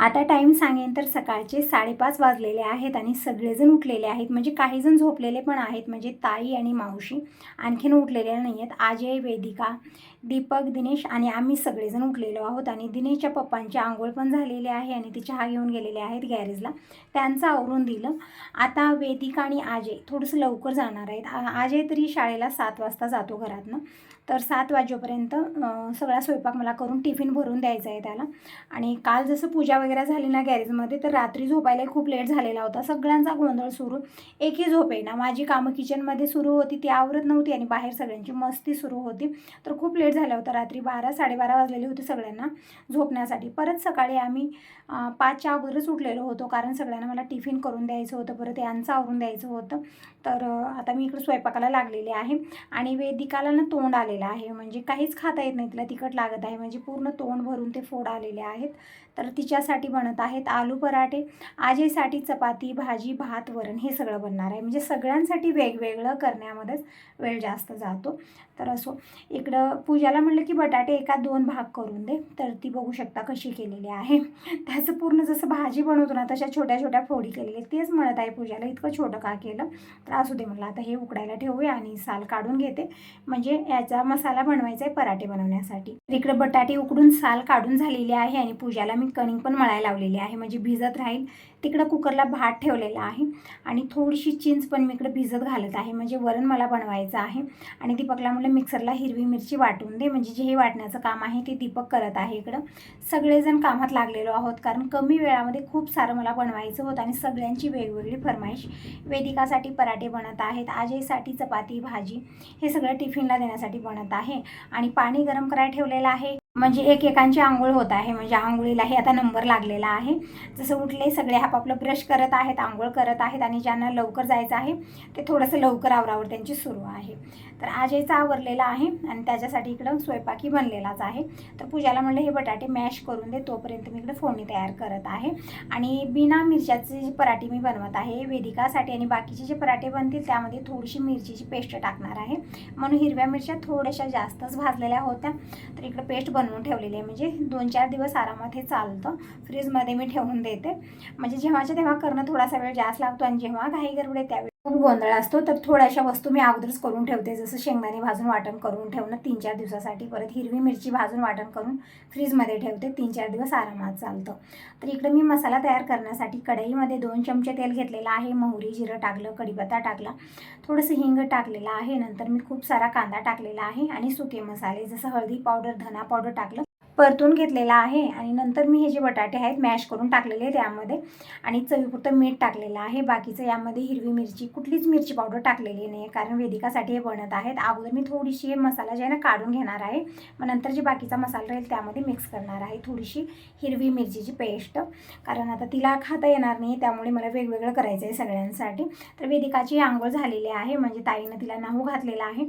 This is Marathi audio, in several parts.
आता टाईम सांगेन तर सकाळचे साडेपाच वाजलेले आहेत आणि सगळेजण उठलेले आहेत. म्हणजे काही जण झोपलेले पण आहेत. म्हणजे ताई आणि मावशी आणखीन उठलेल्या नाही आहेत आजय वेदिका दीपक दिनेश आणि आम्ही सगळेजण उठलेलो आहोत आणि दिनेशच्या पप्पांची आंघोळ पण झालेली आहे आणि ते चहा घेऊन गेलेले आहेत गॅरेजला. त्यांचं आवरून दिलं. आता वेदिका आणि आजय थोडंसं लवकर जाणार आहेत. आजय तरी शाळेला सात वाजता जातो घरातनं. तर सात वाजेपर्यंत सगळा स्वयंपाक मला करून टिफिन भरून द्यायचा आहे त्याला. आणि काल जसं पूजा वगैरे झाली ना गॅरेजमध्ये तर रात्री झोपायला खूप लेट झालेला होता. सगळ्यांचा गोंधळ सुरू. एकही झोप ना माझी कामं किचनमध्ये सुरू होती ती आवरत नव्हती आणि बाहेर सगळ्यांची मस्ती सुरू होती. तर खूप लेट झाला होता. रात्री बारा साडेबारा वाजलेले होते सगळ्यांना झोपण्यासाठी. परत सकाळी आम्ही पाचच्या अगोदरच उठलेलो होतो कारण सगळ्यांना मला टिफिन करून द्यायचं होतं. परत यांचं आवरून द्यायचं होतं. तर आता मी इकडे स्वयंपाकाला लागलेले आहे आणि वेदिकाला ना तोंड आलेलं आहे. म्हणजे काहीच खाता येत नाही तिला तिखट लागत आहे. म्हणजे पूर्ण तोंड भरून ते फोड आलेले आहेत. तर तिच्यासाठी बनत आहेत आलू पराठे आजीसाठी चपाती भाजी भात वरण हे सगळं बनणार आहे. म्हणजे सगळ्यांसाठी वेगवेगळं करण्यामध्येच वेळ जास्त जातो. तर असो. इकडं पूजाला म्हणलं की बटाटे एका दोन भाग करून दे. तर ती बघू शकता कशी केलेली आहे. त्याचं पूर्ण जसं भाजी बनवतो ना तशा छोट्या छोट्या फोडी केलेली तेच म्हणत आहे पूजाला इतकं छोटं का केलं? तर असू दे म्हटलं आता हे उकडायला ठेवूया आणि साल काढून घेते. म्हणजे याचा मसाला बनवायचा आहे पराठे बनवण्यासाठी. इकडं इकडे बटाटे उकडून साल काढून झालेली आहे आणि पूजाला मी कणिक पण मळायला लावलेली आहे. म्हणजे भिजत राहील. तिकडं कुकरला भात ठेवलेला आहे. आणि थोडीशी चिंच पण मी इकडे भिजत घालत आहे. म्हणजे वरण मला बनवायचं आहे. आणि दीपकला म्हटलं मिक्सरला हिरवी मिरची वाटून दे. म्हणजे जे हे वाटण्याचं काम आहे ते दीपक करत आहे इकडं. सगळेजण कामात लागलेलो आहोत कारण कमी वेळामध्ये खूप सारं मला बनवायचं होतं आणि सगळ्यांची वेगवेगळी फरमाईश वेदिकासाठी पराठे बनत आहेत. आजयसाठी चपाती भाजी हे सगळं टिफिनला देण्यासाठी बनत आहे. आणि पाणी गरम करायला ठेवलेलं आहे. म्हणजे एकेकांची आंघोळ होत आहे म्हणजे आंघोळीलाही आता नंबर लागलेला आहे. जसं उठले सगळे आपापलं ब्रश करत आहेत आंघोळ करत आहेत आणि ज्यांना लवकर जायचं आहे ते थोडंसं लवकर आवरावर त्यांची सुरू आहे. तर आजयचा आवरलेला आहे आणि त्याच्यासाठी इकडं स्वयंपाकी बनलेलाच आहे. तर पूजाला म्हणलं हे बटाटे मॅश करून दे तोपर्यंत मी इकडं फोडणी तयार करत आहे. आणि बिना मिरच्याचे जे पराठे मी बनवत आहे वेदिकासाठी आणि बाकीचे जे पराठे बनतील त्यामध्ये थोडीशी मिरचीची पेस्ट टाकणार आहे. म्हणून हिरव्या मिरच्या थोड्याशा जास्तच भाजलेल्या होत्या. तर इकडं पेस्ट बनवून ठेवलेली आहे. म्हणजे दोन चार दिवस आरामात हे चालतं. फ्रीजमध्ये मी ठेवून देते. म्हणजे जेव्हाच्या तेव्हा करणं थोडासा वेळ जास्त लागतो आणि जेव्हा घाई गरबडे त्यावेळी खूप गोंधळ असतो. तर थोड्याशा वस्तू मी अगोदरच करून ठेवते. जसं शेंगदाणे भाजून वाटण करून ठेवणं तीन चार दिवसासाठी. परत हिरवी मिरची भाजून वाटण करून फ्रीजमध्ये ठेवते. तीन चार दिवस आरामात चालतं. तर इकडं मी मसाला तयार करण्यासाठी कढईमध्ये दोन चमचे तेल घेतलेलं आहे. मोहरी जिरं टाकलं कढीपत्ता टाकला. थोडंसं हिंग टाकलेलं आहे. नंतर मी खूप सारा कांदा टाकलेला आहे. आणि सुके मसाले जसं हळदी पावडर धना पावडर टाकलं परतून घेतलेला आहे आणि नंतर मी हे जे बटाटे आहेत मॅश करून टाकलेले त्यामध्ये आणि चवीपुरतं मीठ टाकलेलं आहे. बाकीचं यामध्ये हिरवी मिरची कुठलीच मिरची पावडर टाकलेली नाही आहे कारण वेदिकासाठी हे बनत आहेत. अगोदर मी थोडीशी हे मसाला जे आहे ना काढून घेणार आहे. मग नंतर जे बाकीचा मसाला राहील त्यामध्ये मिक्स करणार आहे थोडीशी हिरवी मिरचीची पेस्ट. कारण आता तिला खाता येणार नाही त्यामुळे मला वेगवेगळं करायचं आहे सगळ्यांसाठी. तर वेदिकाची आंघोळ झालेली आहे म्हणजे ताईनं तिला नाहू घातलेला आहे.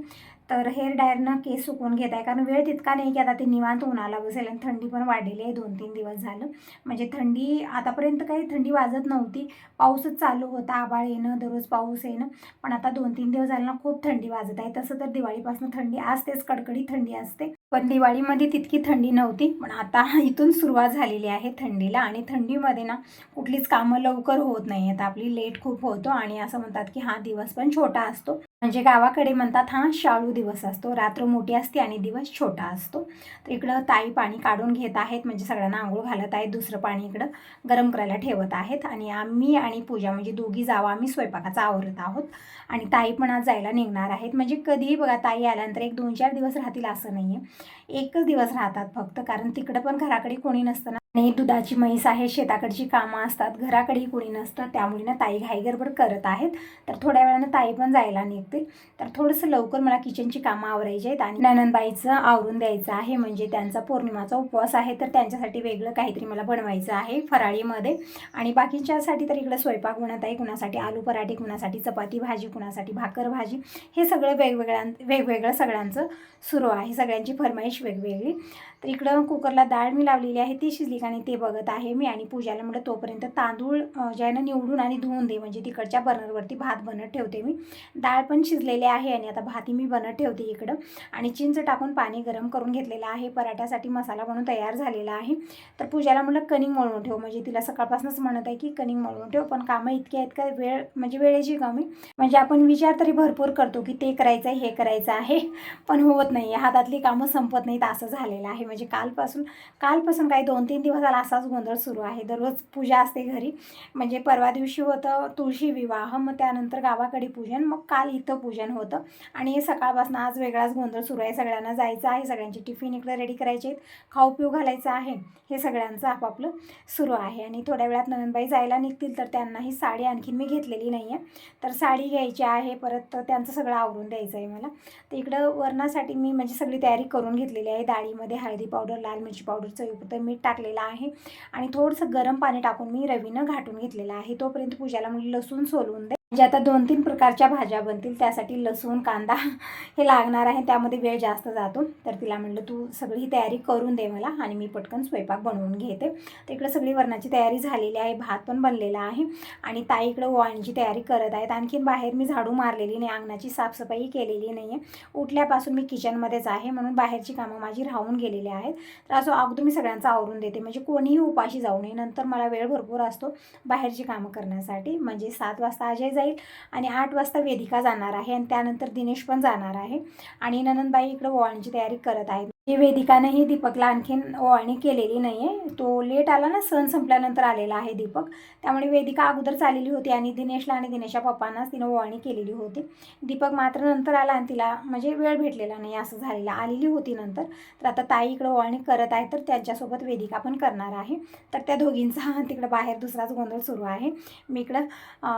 तर हेअर ड्रायरनं केस सुकवून घेत आहे. कारण वेळ तितका नाही की आता ते निवांत उन्हाला बसेल आणि थंडी पण वाढलेली आहे. दोन तीन दिवस झालं. म्हणजे थंडी आतापर्यंत काही थंडी वाजत नव्हती. पाऊसच चालू होता. आबाळ येणं दररोज पाऊस येणं. पण आता दोन तीन दिवस झालं ना खूप थंडी वाजत आहे. तसं तर दिवाळीपासून थंडी असतेच. कडकडी थंडी असते. पण दिवाळीमध्ये तितकी थंडी नव्हती. पण आता इथून सुरुवात झालेली आहे थंडीला. आणि थंडीमध्ये ना कुठलीच कामं लवकर होत नाही आहेत आपली लेट खूप होतो. आणि असं म्हणतात की हा दिवस पण छोटा असतो. म्हणजे गावाकडे म्हणतात हा शाळू दिवस असतो. रात्र मोठी असते आणि दिवस छोटा असतो. तर इकडं ताई पाणी काढून घेत आहेत. म्हणजे सगळ्यांना आंघोळ घालत आहेत. दुसरं पाणी इकडं गरम करायला ठेवत आहेत. आणि आम्ही आणि पूजा म्हणजे दोघी जावा. आम्ही स्वयंपाकाचा आवरत आहोत. आणि ताई पण आज जायला निघणार आहेत. म्हणजे कधीही बघा ताई आल्यानंतर एक दोन चार दिवस राहतील असं नाही आहे एकच दिवस राहतात फक्त. कारण तिकडं पण घराकडे कोणी नसतं ना आणि दुधाची म्हैस आहे शेताकडची कामं असतात घराकडेही कुणी नसतं त्यामुळे ना ताई घाईगडबड करत आहेत. तर थोड्या वेळानं ताई पण जायला निघतील. तर थोडंसं लवकर मला किचनची कामं आवरायची आहेत आणि ननंदबाईचं आवरून द्यायचं आहे. म्हणजे त्यांचा पौर्णिमाचा उपवास आहे तर त्यांच्यासाठी वेगळं काहीतरी मला बनवायचं आहे फराळीमध्ये. आणि बाकीच्यासाठी तर इकडं स्वयंपाक बनत आहे कुणासाठी आलू पराठे कुणासाठी चपाती भाजी कुणासाठी भाकर भाजी हे सगळं वेगवेगळ्या वेगवेगळं सगळ्यांचं सुरू आहे. सगळ्यांची फरमाईश वेगवेगळी. तर इकडं कुकरला डाळ मी लावलेली आहे ती शिजली का नाही ते बघत आहे मी. आणि पूजाला म्हटलं तोपर्यंत तांदूळ जे आहे ना निवडून आणि धुवून दे म्हणजे तिकडच्या बर्नरवरती भात बनत ठेवते मी. डाळ पण शिजलेली आहे आणि आता भातही मी बनत ठेवते इकडं. आणि चिंच टाकून पाणी गरम करून घेतलेलं आहे. पराठ्यासाठी मसाला बनवून तयार झालेला आहे. तर पूजाला म्हटलं कणिंग मळून ठेव. म्हणजे तिला सकाळपासूनच म्हणत आहे की कणिंग मळून ठेव पण कामं इतकी आहेत का वेळ म्हणजे वेळेची कमी. म्हणजे आपण विचार तरी भरपूर करतो की ते करायचं आहे हे करायचं आहे पण होत नाही. हातातली कामं संपत नाहीत असं झालेलं आहे. म्हणजे कालपासून कालपासून काही दोन तीन दिवस झाला असाच गोंधळ सुरू आहे. दररोज पूजा असते घरी. म्हणजे परवा दिवशी होतं तुळशी विवाह मग त्यानंतर गावाकडे पूजन मग काल इथं पूजन होतं. आणि सकाळपासून आज वेगळाच गोंधळ सुरू आहे. सगळ्यांना जायचं आहे. सगळ्यांचे टिफिन इकडे रेडी करायचे आहेत. खाऊ पिऊ घालायचं आहे. हे सगळ्यांचं आपापलं सुरू आहे. आणि थोड्या वेळात नंदबाई जायला निघतील तर त्यांनाही साडी आणखीन मी घेतलेली नाही आहे तर साडी घ्यायची आहे. परत त्यांचं सगळं आवरून द्यायचं आहे मला. तर इकडं वरणासाठी मी म्हणजे सगळी तयारी करून घेतलेली आहे. डाळीमध्ये हळदी पावडर लाल मिरची पावडर चवीपुरतं मीठ टाकलेलं आहे. आणि थोडंसं गरम पाणी टाकून मी रवीनं घाटून घेतलेलं आहे. तोपर्यंत पूजाला मी लसूण सोलून दे. म्हणजे आता दोन तीन प्रकारच्या भाज्या बनतील त्यासाठी लसूण कांदा हे लागणार आहे त्यामध्ये वेळ जास्त जातो. तर तिला म्हटलं तू सगळी ही तयारी करून दे मला आणि मी पटकन स्वयंपाक बनवून घेते. तर इकडं सगळी वरणाची तयारी झालेली आहे भात पण बनलेला आहे आणि ताई इकडं वळणीची तयारी करत आहेत. आणखीन बाहेर मी झाडू मारलेली नाही अंगणाची साफसफाई केलेली नाही आहे उठल्यापासून मी किचनमध्येच आहे म्हणून बाहेरची कामं माझी राहून गेलेली आहेत. तर असं अगोदर मी सगळ्यांचा आवरून देते. म्हणजे कोणीही उपाशी जाऊ नये. नंतर मला वेळ भरपूर असतो बाहेरची कामं करण्यासाठी. म्हणजे सात वाजता अजय जाईल आणि आठ वाजता वेदिका जाणार आहे आणि त्यानंतर दिनेश पण जाणार आहे. आणि ननंदबाई इकडं ओवाळणीची तयारी करत आहेत. ही वेदिकानंही दीपकला आणखीन ओवाळणी केलेली नाही आहे तो लेट आला ना सण संपल्यानंतर आलेला आहे दीपक. त्यामुळे वेदिका अगोदरच आलेली होती आणि दिनेशला आणि दिनेशच्या पप्पांनाच तिनं ओवाळणी केलेली होती. दीपक मात्र नंतर आला आणि तिला म्हणजे वेळ भेटलेला नाही असं झालेलं. आलेली होती नंतर. तर आता ताई इकडं ओवाळणी करत आहे तर त्यांच्यासोबत वेदिका पण करणार आहे. तर त्या दोघींचा तिकडं बाहेर दुसराच गोंधळ सुरू आहे. मी इकडं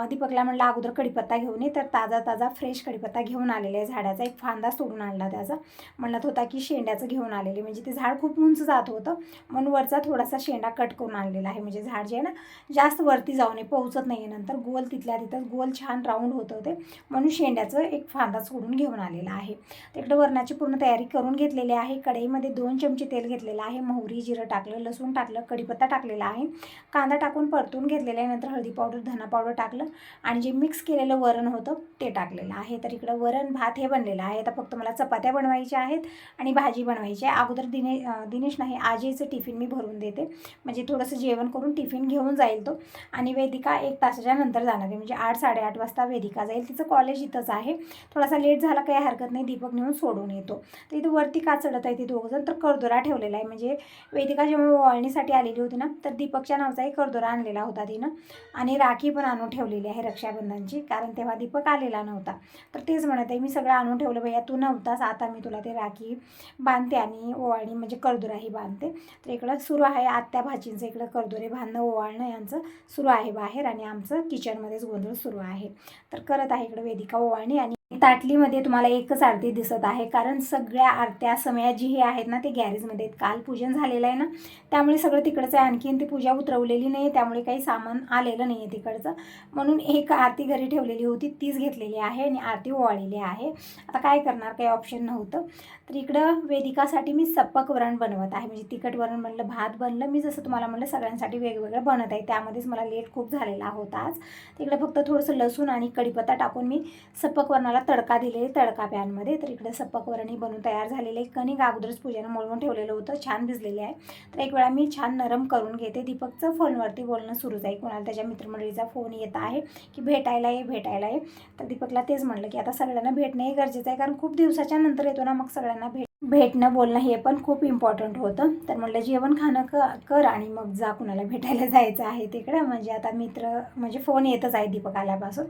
दीपकला म्हणलं अगोदर कढीपत्ता घेऊन ये तर ताजा ताजा फ्रेश कडीपत्ता घेऊन आलेला आहे. झाडाचा एक फांदा सोडून आणला त्याचा. म्हणत होता की शेंड्याचं घेऊन आलेले. म्हणजे ते झाड खूप उंच जात होतं. म्हणून वरचा थोडासा शेंडा कट करून आणलेला आहे. म्हणजे झाड जे आहे ना जास्त वरती जाऊ नये पोहोचत नाही आहे नंतर. गोल तिथल्या तिथं गोल छान राऊंड होत होते. म्हणून शेंड्याचं एक फांदा सोडून घेऊन आलेला आहे. तिकडे वरणाची पूर्ण तयारी करून घेतलेली आहे. कढईमध्ये दोन चमचे तेल घेतलेलं आहे. मोहरी जिरं टाकलं लसूण टाकलं कढीपत्ता टाकलेला आहे. कांदा टाकून परतून घेतलेला आहे. नंतर हळदी पावडर धना पावडर टाकलं आणि जे मिक्स केलेलं वरण होतं ते टाकलेलं आहे. तर इकडं वरण भात हे बनलेलं आहे. आता फक्त मला चपात्या बनवायच्या आहेत आणि भाजी बनवायची पाहिजे अगोदर दिने दिनेश नाही आजीचं टिफिन मी भरून देते. म्हणजे थोडंसं जेवण करून टिफिन घेऊन जाईल तो. आणि वेदिका एक तासाच्या नंतर जाणार आहे. म्हणजे आठ साडेआठ वाजता वेदिका जाईल. तिचं कॉलेज इथंच आहे. थोडासा लेट झाला काही हरकत नाही. दीपक नेऊन सोडून येतो. तर इथं वरती का चढत आहे ते दोघंजण तर करदोरा ठेवलेला आहे. म्हणजे वेदिका जेव्हा वळणीसाठी आलेली होती ना तर दीपकच्या नावाचा एक करदोरा आणलेला होता तिनं. आणि राखी पण आणून ठेवलेली आहे रक्षाबंधनची. कारण तेव्हा दीपक आलेला नव्हता. तर तेच म्हणत आहे मी सगळं आणून ठेवलं भैया. तू नव्हतास. आता मी तुला ते राखी बांधते. त्याने ओवाळणी म्हणजे कर्दुराही बांधते. तर इकडं सुरू आहे आत्या भाचींचं इकडं कर्दुरे बांधणं ओवाळणं यांचं सुरू आहे बाहेर आणि आमचं किचनमध्येच गोंधळ सुरू आहे. तर करत आहे इकडं वेदिका ओवाळणी आणि ताटलीमध्ये तुम्हाला एकच आरती दिसत आहे. कारण सगळ्या आरत्या समया जी हे आहेत ना ते गॅरेजमध्ये आहेत. काल पूजन झालेलं आहे ना त्यामुळे सगळं तिकडचं आहे. आणखीन ती पूजा उतरवलेली नाही आहे त्यामुळे काही सामान आलेलं नाही आहे तिकडचं. म्हणून एक आरती घरी ठेवलेली होती तीच घेतलेली आहे आणि आरती ओवाळलेली आहे. आता काय करणार? काही ऑप्शन नव्हतं. तर इकडं वेदिकासाठी मी सप्पक वरण बनवत आहे. म्हणजे तिखट वरण बनलं भात बनलं. मी जसं तुम्हाला म्हणलं सगळ्यांसाठी वेगवेगळं बनत आहे. त्यामध्येच मला लेट खूप झालेला होता आज. तिकडं फक्त थोडंसं लसूण आणि कढीपत्ता टाकून मी सप्पक वरणाला तडका दिले तडका पॅनमध्ये. तर इकडे सप्पक वरणही बनवून तयार झालेले कणिक अगोदरच पूजेनं मळवून ठेवलेलं होतं. छान भिजलेले आहे. तर एक वेळा मी छान नरम करून घेते. दीपकचं फोनवरती बोलणं सुरूच आहे. कोणाला त्याच्या मित्रमंडळीचा फोन येत आहे की भेटायला ये भेटायला ये. तर दीपकला तेच म्हणलं की आता सगळ्यांना भेटणं हे गरजेचं आहे. कारण खूप दिवसाच्या नंतर येतो ना मग सगळ्यांना भेट भेटणं बोलणं हे पण खूप इम्पॉर्टंट होतं. तर म्हटलं जेवण खाणं क कर आणि मग जा कुणाला भेटायला जायचं आहे तिकडं. म्हणजे आता मित्र म्हणजे फोन येतच आहे दीपक आल्यापासून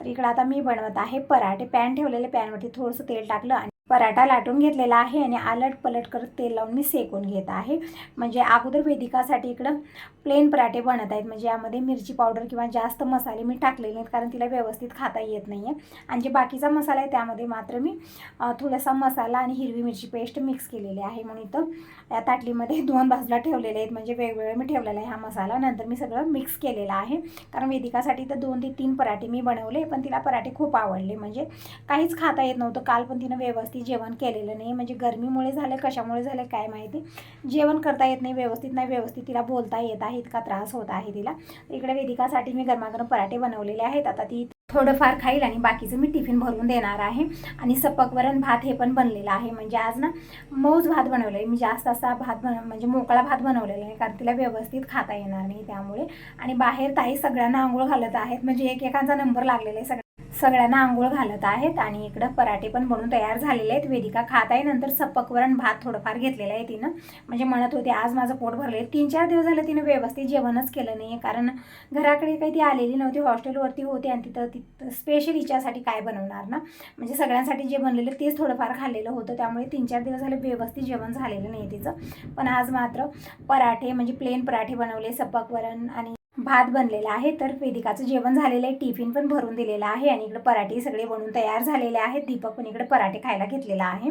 तर इकडं आता मी बनवत आहे पराठे. पॅन ठेवलेले पॅनवरती थोडंसं तेल टाकलं आणि पराठा लाटून घेतलेला आहे आणि आलट पलट करत तेल लावून मी सेकून घेत आहे. म्हणजे अगोदर वेदिकासाठी इकडं प्लेन पराठे बनत आहेत. म्हणजे यामध्ये मिरची पावडर किंवा जास्त मसाले मी टाकलेले नाहीत कारण तिला व्यवस्थित खाता येत नाही आहे आणि जे बाकीचा मसाला आहे त्यामध्ये मात्र मी थोडासा मसाला आणि हिरवी मिरची पेस्ट मिक्स केलेली आहे म्हणून इथं. या ताटलीमध्ये दोन बाजूला ठेवलेले आहेत. म्हणजे वेगवेगळे मी ठेवलेला आहे हा मसाला. नंतर मी सगळं मिक्स केलेलं आहे. कारण वेदिकासाठी तर दोन ते तीन पराठे मी बनवले पण तिला पराठे खूप आवडले. म्हणजे काहीच खाता येत नव्हतं. काल पण तिनं व्यवस्थित जेवण केलेलं नाही. म्हणजे गरमीमुळे झालं कशामुळे झालं काय माहिती? जेवण करता येत नाही व्यवस्थित नाही व्यवस्थित तिला बोलता येत आहे. इतका त्रास होत आहे तिला. इकडे वेदिकासाठी मी गरमागरम पराठे बनवलेले आहेत. आता ती थोडंफार खाईल आणि बाकीचं मी टिफिन भरून देणार आहे. आणि सपकवरण भात हे पण बनलेलं आहे. म्हणजे आज ना मौज भात बनवलं आहे मी जास्त असा भात बन म्हणजे मोकळा भात बनवलेला आहे कारण तिला व्यवस्थित खाता येणार नाही त्यामुळे. आणि बाहेर ताई सगळ्यांना आंघोळ घालत आहेत. म्हणजे एकेकांचा नंबर लागलेला आहे सगळ्या सगळ्यांना आंघोळ घालत आहेत आणि इकडं पराठे पण बनवून तयार झालेले आहेत. वेदिका खात आहे. नंतर सपकवरण भात थोडंफार घेतलेला आहे तिनं. म्हणजे म्हणत होते आज माझं पोट भरले तीन चार दिवस झालं तिनं व्यवस्थित जेवणच केलं नाही आहे कारण घराकडे काही ती आलेली नव्हती हॉस्टेलवरती होती आणि तिथं तिथं स्पेशल हिच्यासाठी काय बनवणार ना? म्हणजे सगळ्यांसाठी जे बनलेलं तेच थोडंफार खाल्लेलं होतं. त्यामुळे तीन चार दिवस झाले व्यवस्थित जेवण झालेलं नाही तिचं. पण आज मात्र पराठे म्हणजे प्लेन पराठे बनवले सपकवरण आणि भात बनलेला आहे तर वेदिकाचं जेवण झालेलं आहे टिफिन पण भरून दिलेला आहे आणि इकडे पराठे सगळे बनवून तयार झालेले आहेत. दीपक पण इकडे पराठे खायला घेतलेला आहे.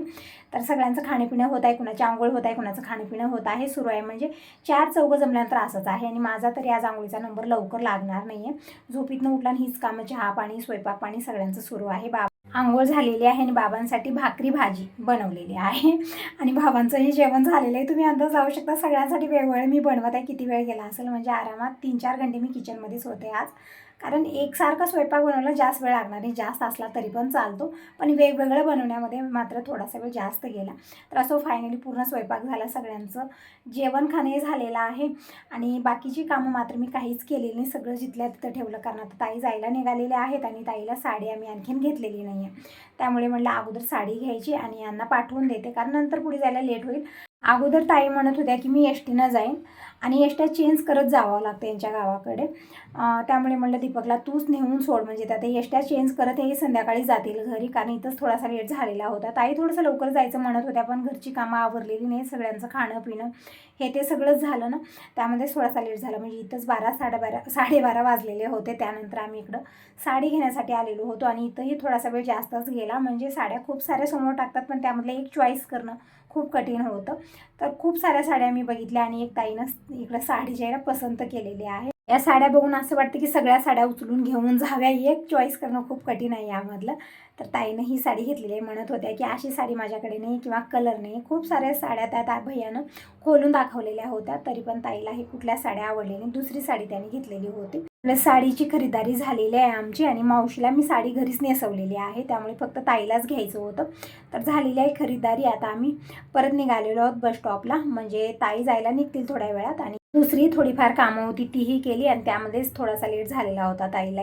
तर सगळ्यांचं खाणेपिणं होत आहे कुणाची आंघोळ होत आहे कुणाचं खाणेपिणं होत आहे. सुरू आहे म्हणजे चार चौघं जमल्यानंतर असंच आहे आणि माझा तरी आज आंघोळीचा नंबर लवकर लागणार नाही आहे झोपीतनं उठला आणि हीच कामं चहा पाणी स्वयंपाक पाणी सगळ्यांचं सुरू आहे. बा आंघोळ झालेली आहे आणि बाबांसाठी भाकरी भाजी बनवलेली आहे. आणि बाबांचंही जेवण झालेलं आहे. तुम्ही अंदाज जाऊ शकता सगळ्यांसाठी वेगवेगळे मी बनवत आहे. किती वेळ गेला असेल? म्हणजे आरामात तीन चार घंटे मी किचनमध्येच होते आज. कारण एकसारखा स्वयंपाक बनवला जास्त वेळ लागणार नाही. जास्त असला तरी पण चालतो. पण वेगवेगळं बनवण्यामध्ये मात्र थोडासा वेळ जास्त गेला. तर असं फायनली पूर्ण स्वयंपाक झाला सगळ्यांचं. जेवण खाणे झालेलं आहे. आणि बाकीची कामं मात्र मी काहीच केलेली नाही. सगळं जिथल्या तिथं ठेवलं. कारण आता ताई जायला निघालेले आहेत आणि ताईला साडी आम्ही आणखीन घेतलेली नाही आहे त्यामुळे म्हटलं अगोदर साडी घ्यायची आणि यांना पाठवून देते. कारण नंतर पुढे जायला लेट होईल. अगोदर ताई म्हणत होत्या की मी एस टीनं जाईन आणि एस ट्या चेंज करत जावं लागतं यांच्या गावाकडे. त्यामुळे म्हणलं दीपकला तूच नेऊन सोड म्हणजे त्या एस ट्या चेंज करत हे संध्याकाळी जातील घरी कारण इथंच थोडासा लेट झालेला होता. ताई थोडंसं लवकर जायचं म्हणत होत्या पण घरची कामं आवरलेली नाही सगळ्यांचं खाणं पिणं हे ते सगळंच झालं ना त्यामध्ये थोडासा लेट झाला. म्हणजे इथंच बारा साडेबारा साडेबारा वाजलेले होते. त्यानंतर आम्ही इकडं साडी घेण्यासाठी आलेलो होतो आणि इथंही थोडासा वेळ जास्तच गेला. म्हणजे साड्या खूप साऱ्या समोर टाकतात पण त्यामधलं एक चॉईस करणं खूप कठीण होतं. तर खूप साऱ्या साड्या मी बघितल्या आणि एक ताईनं इकडं साडी जी आहे ना पसंत केलेली आहे. या साड्या बघून असं वाटतं की सगळ्या साड्या उचलून घेऊन जाव्या. एक चॉईस करणं खूप कठीण आहे यामधलं. तर ताईनं ही साडी घेतलेली आहे. म्हणत होत्या की अशी साडी माझ्याकडे नाही किंवा कलर नाही. खूप साऱ्या साड्या त्या त्या भैयानं खोलून दाखवलेल्या होत्या. तरी पण ताईला ही कुठल्या साड्या आवडल्या नाही. दुसरी साडी त्यांनी घेतलेली होती. साडीची खरीदारी झालेली आहे आमची आणि मावशीला मी साडी घरीच नेसवलेली आहे. त्यामुळे फक्त ताईलाच घ्यायचं होतं. तर झालेली आहे खरीदारी. आता आम्ही परत निघालेलो आहोत बस स्टॉपला म्हणजे ताई जायला निघतील थोड्या वेळात आणि दुसरी थोडीफार कामं होती तीही केली आणि त्यामध्येच थोडासा लेट झालेला होता ताईला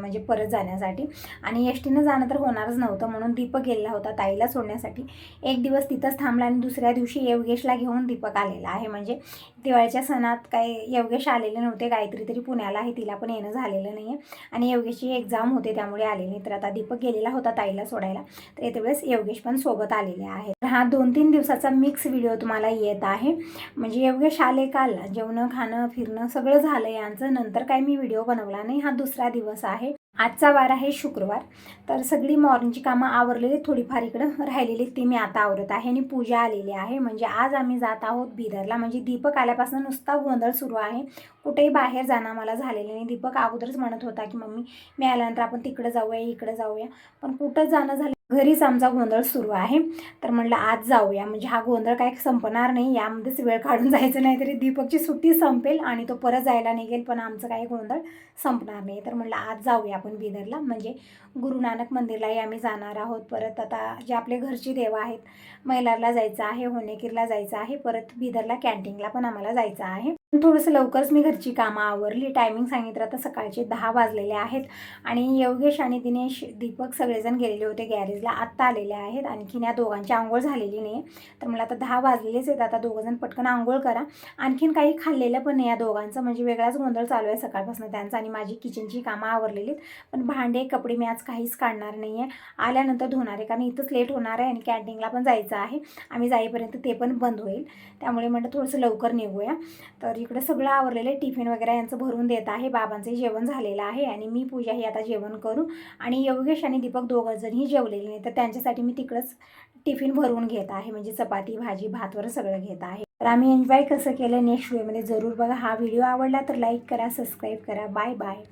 म्हणजे परत जाण्यासाठी. आणि एस टीनं जाणं तर होणारच नव्हतं म्हणून दीपक गेलेला होता ताईला सोडण्यासाठी. एक दिवस तिथंच थांबला आणि दुसऱ्या दिवशी योगेशला घेऊन दीपक आलेला आहे. म्हणजे दिवाळीच्या सणात काय योगेश आलेले नव्हते गायत्री तरी पुण्याला आहे तिला पण येणं झालेलं नाही आहे आणि योगेशची एक्झाम होते त्यामुळे आले नाही. तर आता दीपक गेलेला होता ताईला सोडायला. तर येते वेळेस योगेश पण सोबत आलेले आहेत. तर हा दोन तीन दिवसाचा मिक्स व्हिडिओ तुम्हाला येत आहे. म्हणजे योगेश आले काल जेवणं खाणं फिरणं सगळं झालं यांचं. नंतर काय मी व्हिडिओ बनवला नाही. हा दुसरा दिवस आहे. आजचा वार आहे शुक्रवार. तर सगळी मॉर्निंगची कामं आवरलेली थोडीफार इकडं राहिलेली ती मी आता आवरत आहे आणि पूजा आलेली आहे. म्हणजे आज आम्ही जात आहोत बिदरला. म्हणजे दीपक आल्यापासून नुसता गोंधळ सुरू आहे. कुठेही बाहेर जाणं मला झालेलं नाही. दीपक अगोदरच म्हणत होता की मम्मी मी आल्यानंतर आपण तिकडं जाऊया इकडं जाऊया. पण कुठं जाणं झालं घरीच आमचा गोंधळ सुरू आहे. तर म्हणलं आज जाऊया. म्हणजे हा गोंधळ काय संपणार नाही यामध्येच वेळ काढून जायचं नाही तरी दीपकची सुट्टी संपेल आणि तो परत जायला निघेल पण आमचं काही गोंधळ संपणार नाही. तर म्हणलं आज जाऊया आपण बिदरला म्हणजे गुरु नानक मंदिरलाही आम्ही जाणार आहोत. परत आता जे आपले घरची देव आहेत मैलारला जायचं आहे होनेकीरला जायचं आहे परत बिदरला कॅन्टीनला पण आम्हाला जायचं आहे. थोडंसं लवकरच मी घरची कामं आवरली. टायमिंग सांगितलं तर सकाळचे दहा वाजलेले आहेत. आणि योगेश आणि दिनेश दीपक सगळेजण गेलेले होते गॅरेजला. आत्ता आलेले आहेत. आणखीन या दोघांची आंघोळ झालेली नाही. तर मला आता दहा वाजलेलेच आहेत. आता दोघंजण पटकन आंघोळ करा. आणखीन काही खाल्लेलं पण नाही या दोघांचं. म्हणजे वेगळाच गोंधळ चालू आहे सकाळपासून. त्यांचा आणि माझी किचनची कामं आवरलेली आहेत. पण भांडे कपडे मी आज काहीच काढणार नाही आहे आल्यानंतर धुणार आहे. कारण इथंच लेट होणार आहे आणि कॅन्टीनला पण जायचं आहे. आम्ही जाईपर्यंत ते पण बंद होईल. त्यामुळे म्हटलं थोडंसं लवकर निघूया. तर इकडं सगळं आवरलेलं आहे. टिफिन वगैरे यांचं भरून देत आहे. बाबांचं जेवण झालेलं आहे आणि मी पूजा ही आता जेवण करू. आणि योगेश आणि दीपक दोघंजणही जेवलेले नाही. तर त्यांच्यासाठी मी तिकडंच टिफिन भरून घेत आहे. म्हणजे चपाती भाजी भातवर सगळं घेत आहे. तर आम्ही एन्जॉय कसं केलं? नेक्स्ट व्हिडिओमध्ये जरूर बघा. हा व्हिडिओ आवडला तर लाईक करा सबस्क्राईब करा. Bye bye